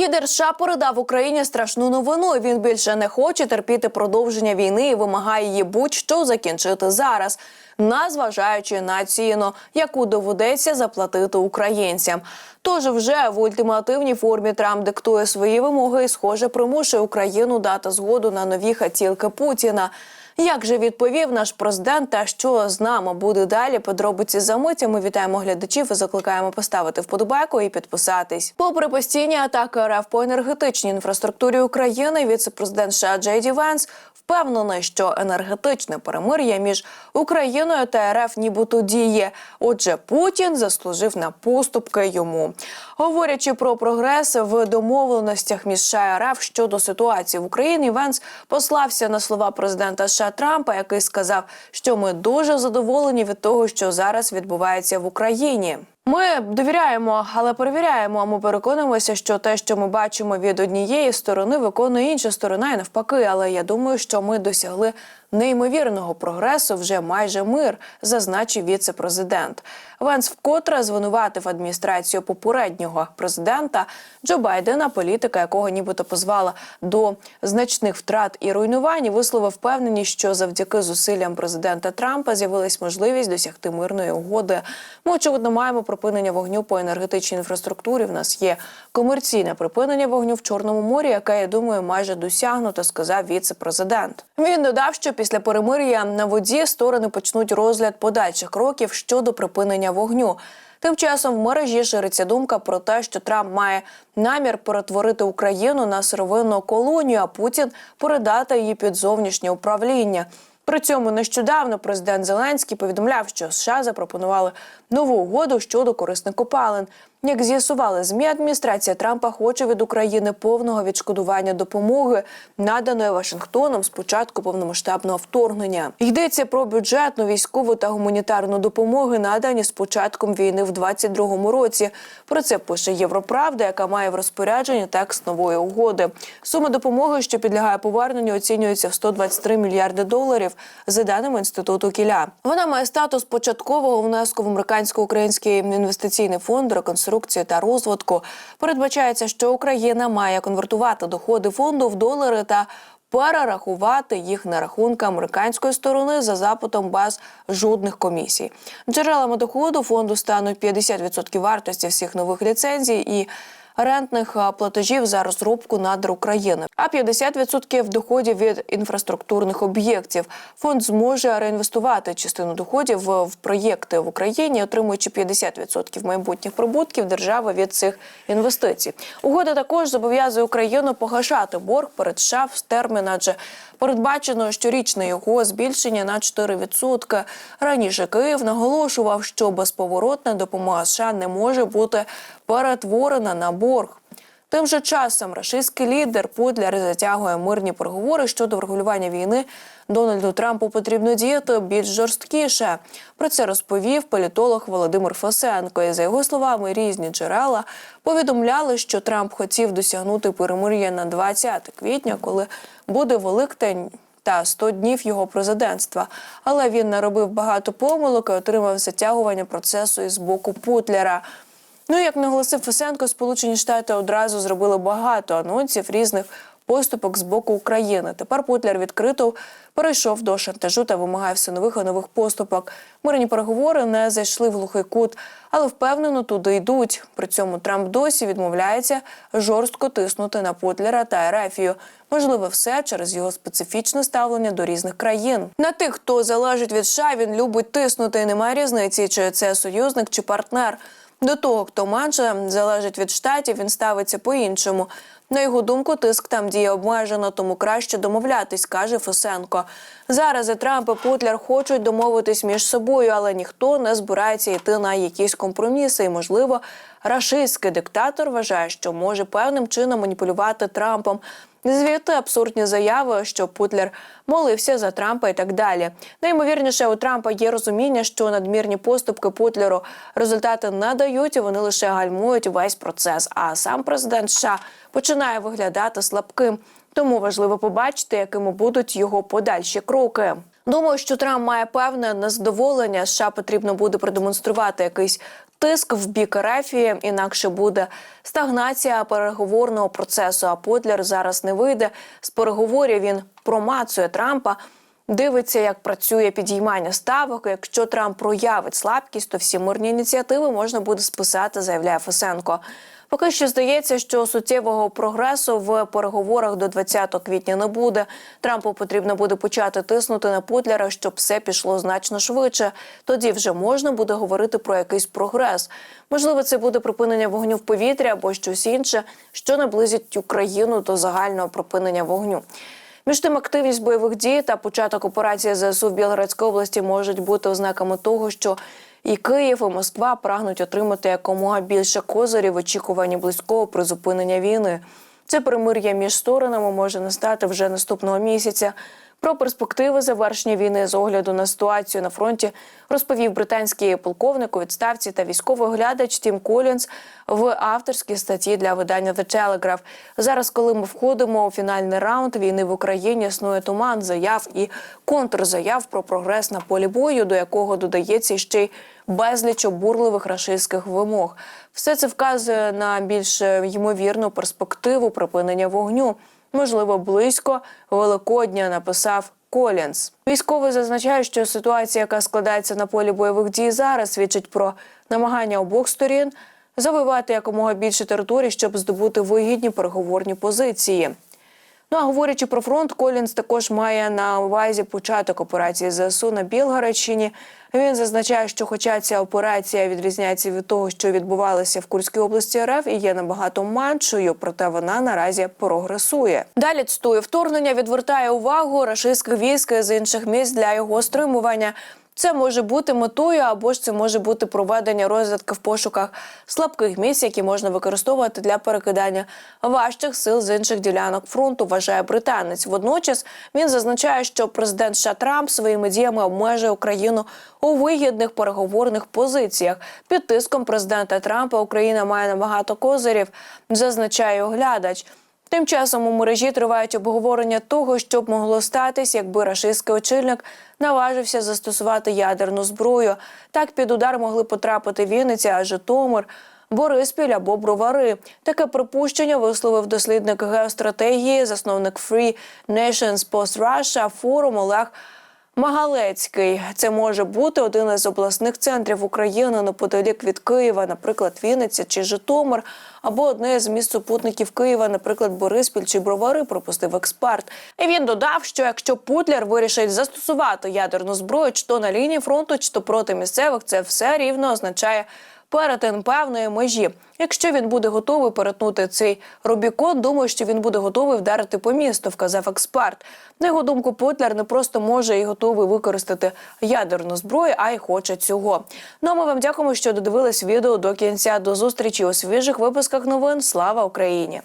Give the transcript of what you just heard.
Лідер США передав Україні страшну новину. Він більше не хоче терпіти продовження війни і вимагає її будь-що закінчити зараз, незважаючи на ціну, яку доведеться заплатити українцям. Тож вже в ультимативній формі Трамп диктує свої вимоги і, схоже, примушує Україну дати згоду на нові хотілки Путіна. Як же відповів наш президент, та що з нами буде далі? Подробиці за миті. Ми вітаємо глядачів і закликаємо поставити вподобайку і підписатись. Попри постійні атаки РФ по енергетичній інфраструктурі України, віце-президент США Джей Ді Венс впевнений, що енергетичне перемир'я між Україною та РФ нібито діє. Отже, Путін заслужив на поступки йому. Говорячи про прогрес в домовленостях між США і РФ щодо ситуації в Україні, Венс послався на слова президента США Трампа, який сказав, що ми дуже задоволені від того, що зараз відбувається в Україні. Ми довіряємо, але перевіряємо. А Ми переконуємося, що те, що ми бачимо від однієї сторони, виконує інша сторона, і навпаки. Але я думаю, що ми досягли неймовірного прогресу. Вже майже мир, зазначив віце-президент. Венс вкотре звинуватив адміністрацію попереднього президента Джо Байдена, політика якого нібито позвала до значних втрат і руйнувань, висловив впевненість, що завдяки зусиллям президента Трампа з'явилась можливість досягти мирної угоди. Ми очевидно маємо припинення вогню по енергетичній інфраструктурі. В нас є комерційне припинення вогню в Чорному морі, яке я думаю майже досягнуто, сказав віце-президент. Він додав, що після перемир'я на воді сторони почнуть розгляд подальших кроків щодо припинення вогню. Тим часом в мережі шириться думка про те, що Трамп має намір перетворити Україну на сировинну колонію, а Путін передати її під зовнішнє управління. При цьому нещодавно президент Зеленський повідомляв, що США запропонували нову угоду щодо корисних копалин. Як з'ясували змі, адміністрація Трампа хоче від України повного відшкодування допомоги, наданої Вашингтоном з початку повномасштабного вторгнення. Йдеться про бюджетну, військову та гуманітарну допомоги, надані з початком війни в 22-му році. Про це пише Європравда, яка має в розпорядженні текст нової угоди. Сума допомоги, що підлягає поверненню, оцінюється в 123 мільярди доларів за даними інституту Кіля. Вона має статус початкового внеску в американсько-український інвестиційний фонд реконструкції та розвитку. Передбачається, що Україна має конвертувати доходи фонду в долари та перерахувати їх на рахунки американської сторони за запитом без жодних комісій. Джерелами доходу фонду стануть 50% вартості всіх нових ліцензій і рентних платежів за розробку надр України, а 50% доходів від інфраструктурних об'єктів. Фонд зможе реінвестувати частину доходів в, в проєкти в Україні, отримуючи 50% майбутніх прибутків держави від цих інвестицій. Угода також зобов'язує Україну погашати борг перед США в термін, адже передбачено щорічне його збільшення на 4%. Раніше Київ наголошував, що безповоротна допомога США не може бути перетворена на борг. Тим же часом рашистський лідер Путляр затягує мирні переговори щодо врегулювання війни. Дональду Трампу потрібно діяти більш жорсткіше. Про це розповів політолог Володимир Фосенко. І за його словами, різні джерела повідомляли, що Трамп хотів досягнути перемир'я на 20 квітня, коли буде Великдень та 100 днів його президентства. Але він наробив багато помилок і отримав затягування процесу із боку Путляра. Ну, як наголосив Фесенко, Сполучені Штати одразу зробили багато анонсів різних поступок з боку України. Тепер Путляр відкрито перейшов до шантажу та вимагає все нових і нових поступок. Мирні переговори не зайшли в глухий кут, але впевнено туди йдуть. При цьому Трамп досі відмовляється жорстко тиснути на Путляра та Ерефію. Можливо, все через його специфічне ставлення до різних країн. На тих, хто залежить від США, він любить тиснути. Немає різниці, чи це союзник чи партнер. До того, хто менше залежить від штатів, він ставиться по-іншому. На його думку, тиск там діє обмежено, тому краще домовлятись, каже Фесенко. Зараз і Трамп і Путляр хочуть домовитись між собою, але ніхто не збирається йти на якісь компроміси. І, можливо, рашистський диктатор вважає, що може певним чином маніпулювати Трампом. Звідти абсурдні заяви, що Путлер молився за Трампа і так далі. Наймовірніше у Трампа є розуміння, що надмірні поступки Путлеру результати не дають, і вони лише гальмують весь процес. А сам президент США починає виглядати слабким. Тому важливо побачити, якими будуть його подальші кроки. Думаю, що Трамп має певне незадоволення. США потрібно буде продемонструвати якийсь тиск в бік Ерефії, інакше буде стагнація переговорного процесу. А Потлер зараз не вийде з переговорів. Він промацує Трампа. Дивиться, як працює підіймання ставок. Якщо Трамп проявить слабкість, то всі мирні ініціативи можна буде списати, заявляє Фесенко. Поки що здається, що суттєвого прогресу в переговорах до 20 квітня не буде. Трампу потрібно буде почати тиснути на Путлера, щоб все пішло значно швидше. Тоді вже можна буде говорити про якийсь прогрес. Можливо, це буде припинення вогню в повітрі або щось інше, що наблизить Україну до загального припинення вогню. Між тим, активність бойових дій та початок операції ЗСУ в Білградській області можуть бути ознаками того, що і Київ, і Москва прагнуть отримати якомога більше козирів в очікуванні близького призупинення війни. Це примир'я між сторонами може настати вже наступного місяця. Про перспективи завершення війни з огляду на ситуацію на фронті розповів британський полковник у відставці та військовий оглядач Тім Колінс в авторській статті для видання The Telegraph. Зараз, коли ми входимо у фінальний раунд війни в Україні, існує туман заяв і контрзаяв про прогрес на полі бою, до якого додається ще й безліч обурливих рашистських вимог. Все це вказує на більш ймовірну перспективу припинення вогню можливо, близько Великодня, написав Колінс. Військовий зазначає, що ситуація, яка складається на полі бойових дій зараз, свідчить про намагання обох сторін завоювати якомога більше територій, щоб здобути вигідні переговорні позиції. Ну а говорячи про фронт, Колінс також має на увазі початок операції ЗСУ на Білгородщині. Він зазначає, що, хоча ця операція відрізняється від того, що відбувалося в Курській області РФ, і є набагато меншою, проте вона наразі прогресує. Далі цитую, вторгнення відвертає увагу рашистських військ з інших місць для його стримування. Це може бути метою, або ж це може бути проведення розвідки в пошуках слабких місць, які можна використовувати для перекидання важчих сил з інших ділянок фронту. Вважає британець. Водночас він зазначає, що президент США Трамп своїми діями обмежує Україну у вигідних переговорних позиціях. Під тиском президента Трампа Україна має набагато козирів, зазначає оглядач. Тим часом у мережі тривають обговорення того, що б могло статись, якби рашистський очільник наважився застосувати ядерну зброю. Так під удар могли потрапити Вінниця, Житомир, Бориспіль або Бровари. Таке припущення висловив дослідник геостратегії, засновник Free Nations Post Russia форум Олег. Магалецький це може бути один із обласних центрів України неподалік від Києва, наприклад, Вінниця чи Житомир, або одне з міст супутників Києва, наприклад, Бориспіль чи Бровари, пропустив експерт. І він додав, що якщо Путлер вирішить застосувати ядерну зброю, чи то на лінії фронту, чи то проти місцевих, це все рівно означає перетин певної межі. Якщо він буде готовий перетнути цей Рубікон, думаю, що він буде готовий вдарити по місту, вказав експерт. На його думку, Путлер не просто може і готовий використати ядерну зброю, а й хоче цього. Ну а ми вам дякуємо, що додивились відео до кінця. До зустрічі у свіжих випусках новин. Слава Україні!